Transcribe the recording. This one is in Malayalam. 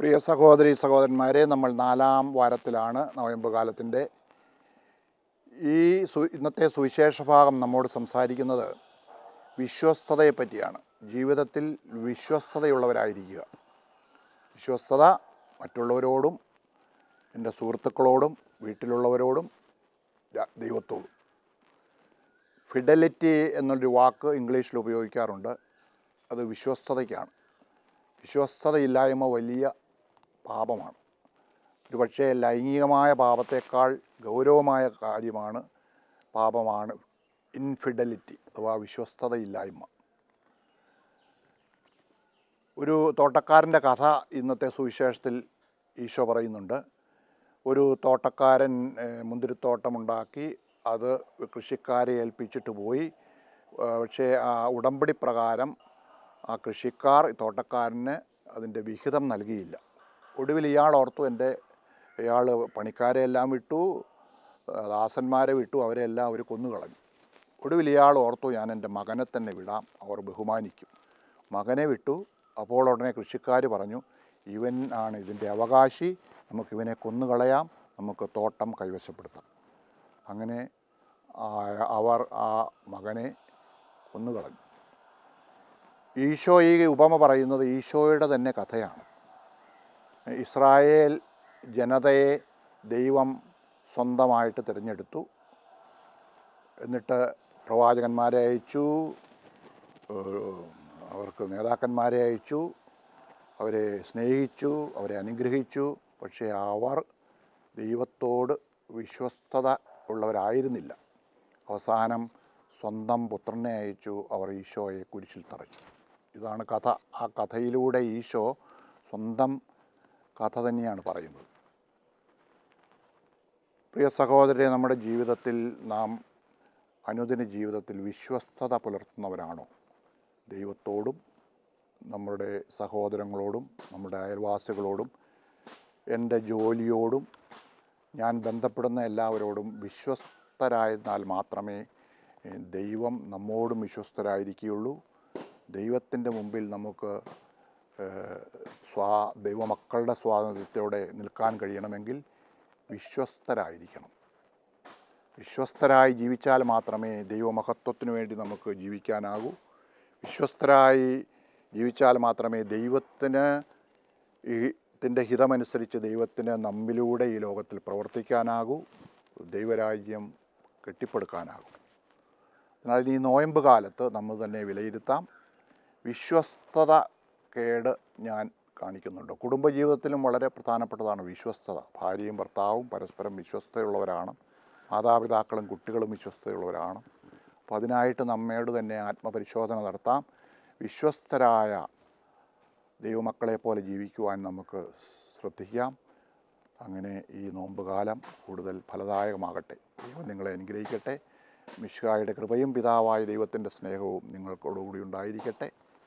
പ്രിയ സഹോദരി സഹോദരന്മാരെ നമ്മൾ നാലാം വാരത്തിലാണ് നവംബർ കാലത്തിന്റെ ഈ സു ഇന്നത്തെ സുവിശേഷ ഭാഗം നമ്മോട് സംസാരിക്കുന്നത് വിശ്വസ്തതയെ പറ്റിയാണ് ജീവിതത്തിൽ വിശ്വസ്തതയുള്ളവരായിരിക്കുക. വിശ്വസ്തത മറ്റുള്ളവരോടും എന്റെ സുഹൃത്തുക്കളോടും വീട്ടിലുള്ളവരോടും ദൈവത്തോടും. ഫിഡലിറ്റി എന്നൊരു വാക്ക് ഇംഗ്ലീഷിൽ ഉപയോഗിക്കാറുണ്ട്. അത് വിശ്വസ്തതയ്ക്കാണ്. വിശ്വസ്തതയില്ലായ്മ വലിയ പാപമാണ്. ഒരു പക്ഷേ ലൈംഗികമായ പാപത്തേക്കാൾ ഗൗരവമായ കാര്യമാണ് പാപമാണ് ഇൻഫിഡലിറ്റി അഥവാ വിശ്വസ്തതയില്ലായ്മ. ഒരു തോട്ടക്കാരന്റെ കഥ ഇന്നത്തെ സുവിശേഷത്തിൽ ഈശോ പറയുന്നുണ്ട്. ഒരു തോട്ടക്കാരൻ മുന്തിരിത്തോട്ടമുണ്ടാക്കി അത് കൃഷിക്കാരെ ഏൽപ്പിച്ചിട്ട് പോയി. പക്ഷേ ആ ഉടമ്പടി പ്രകാരം ആ കൃഷിക്കാർ തോട്ടക്കാരന് അതിന്റെ വിഹിതം നൽകിയില്ല. ഒടുവിൽ ഇയാൾ ഓർത്തു എന്റെ ഇയാൾ പണിക്കാരെ എല്ലാം വിട്ടു ദാസന്മാരെ വിട്ടു അവരെല്ലാം അവർ കൊന്നുകളഞ്ഞു. ഒടുവിൽ ഇയാൾ ഓർത്തു ഞാൻ എന്റെ മകനെ തന്നെ വിടാം അവർ ബഹുമാനിക്കും. മകനെ വിട്ടു അപ്പോൾ ഉടനെ കൃഷിക്കാർ പറഞ്ഞു ഇവൻ ആണ് ഇതിന്റെ അവകാശി നമുക്കിവനെ കൊന്നുകളയാം നമുക്ക് തോട്ടം കൈവശപ്പെടുത്താം. അങ്ങനെ അവർ ആ മകനെ കൊന്നുകളഞ്ഞു. ഈശോ ഈ ഉപമ പറയുന്നത് ഈശോയുടെ തന്നെ കഥയാണ്. ഇസ്രായേൽ ജനതയെ ദൈവം സ്വന്തമായിട്ട് തിരഞ്ഞെടുത്തു. എന്നിട്ട് പ്രവാചകന്മാരെ അയച്ചു അവർക്ക് നേതാക്കന്മാരെ അയച്ചു അവരെ സ്നേഹിച്ചു അവരെ അനുഗ്രഹിച്ചു. പക്ഷേ അവർ ദൈവത്തോട് വിശ്വസ്തത ഉള്ളവരായിരുന്നില്ല. അവസാനം സ്വന്തം പുത്രനെ അയച്ചു അവർ ഈശോയെ കുരിശിൽ തറച്ചു. ഇതാണ് കഥ. ആ കഥയിലൂടെ ഈശോ സ്വന്തം കഥ തന്നെയാണ് പറയുന്നത്. പ്രിയ സഹോദരരെ നമ്മുടെ ജീവിതത്തിൽ നാം അനുദിന ജീവിതത്തിൽ വിശ്വസ്തത പുലർത്തുന്നവരാണോ? ദൈവത്തോടും നമ്മുടെ സഹോദരങ്ങളോടും നമ്മുടെ അയൽവാസികളോടും എന്റെ ജോലിയോടും ഞാൻ ബന്ധപ്പെടുന്ന എല്ലാവരോടും വിശ്വസ്തരായിരുന്നാൽ മാത്രമേ ദൈവം നമ്മോടും വിശ്വസ്തരായിരിക്കുകയുള്ളൂ. ദൈവത്തിന്റെ മുമ്പിൽ നമുക്ക് സ്വാ ദൈവമക്കളുടെ സ്വാതന്ത്ര്യത്തോടെ നിൽക്കാൻ കഴിയണമെങ്കിൽ വിശ്വസ്തരായിരിക്കണം. വിശ്വസ്തരായി ജീവിച്ചാൽ മാത്രമേ ദൈവമഹത്വത്തിനു വേണ്ടി നമുക്ക് ജീവിക്കാനാകൂ. വിശ്വസ്തരായി ജീവിച്ചാൽ മാത്രമേ ദൈവത്തിന് ഈ ത്തിന്റെ ഹിതമനുസരിച്ച് ദൈവത്തിന് നമ്മിലൂടെ ഈ ലോകത്തിൽ പ്രവർത്തിക്കാനാകൂ. ദൈവരാജ്യം കെട്ടിപ്പടുക്കാനാകും. എന്നാൽ ഈ നോയമ്പ് കാലത്ത് നമ്മൾ തന്നെ വിലയിരുത്താം. വിശ്വസ്തത കേട് ഞാൻ കാണിക്കുന്നുണ്ട്. കുടുംബജീവിതത്തിലും വളരെ പ്രധാനപ്പെട്ടതാണ് വിശ്വസ്തത. ഭാര്യയും ഭർത്താവും പരസ്പരം വിശ്വസ്തയുള്ളവരാണ് മാതാപിതാക്കളും കുട്ടികളും വിശ്വസ്തയുള്ളവരാണ് അപ്പോൾ അതിനായിട്ട് നമ്മയോട് തന്നെ ആത്മപരിശോധന നടത്താം. വിശ്വസ്തരായ ദൈവമക്കളെ പോലെ ജീവിക്കുവാൻ നമുക്ക് ശ്രദ്ധിക്കാം. അങ്ങനെ ഈ നോമ്പുകാലം കൂടുതൽ ഫലദായകമാകട്ടെ. ദൈവം നിങ്ങളെ അനുഗ്രഹിക്കട്ടെ. മിഷ്കായുടെ കൃപയും പിതാവായ ദൈവത്തിന്റെ സ്നേഹവും നിങ്ങൾക്കോടുകൂടി ഉണ്ടായിരിക്കട്ടെ.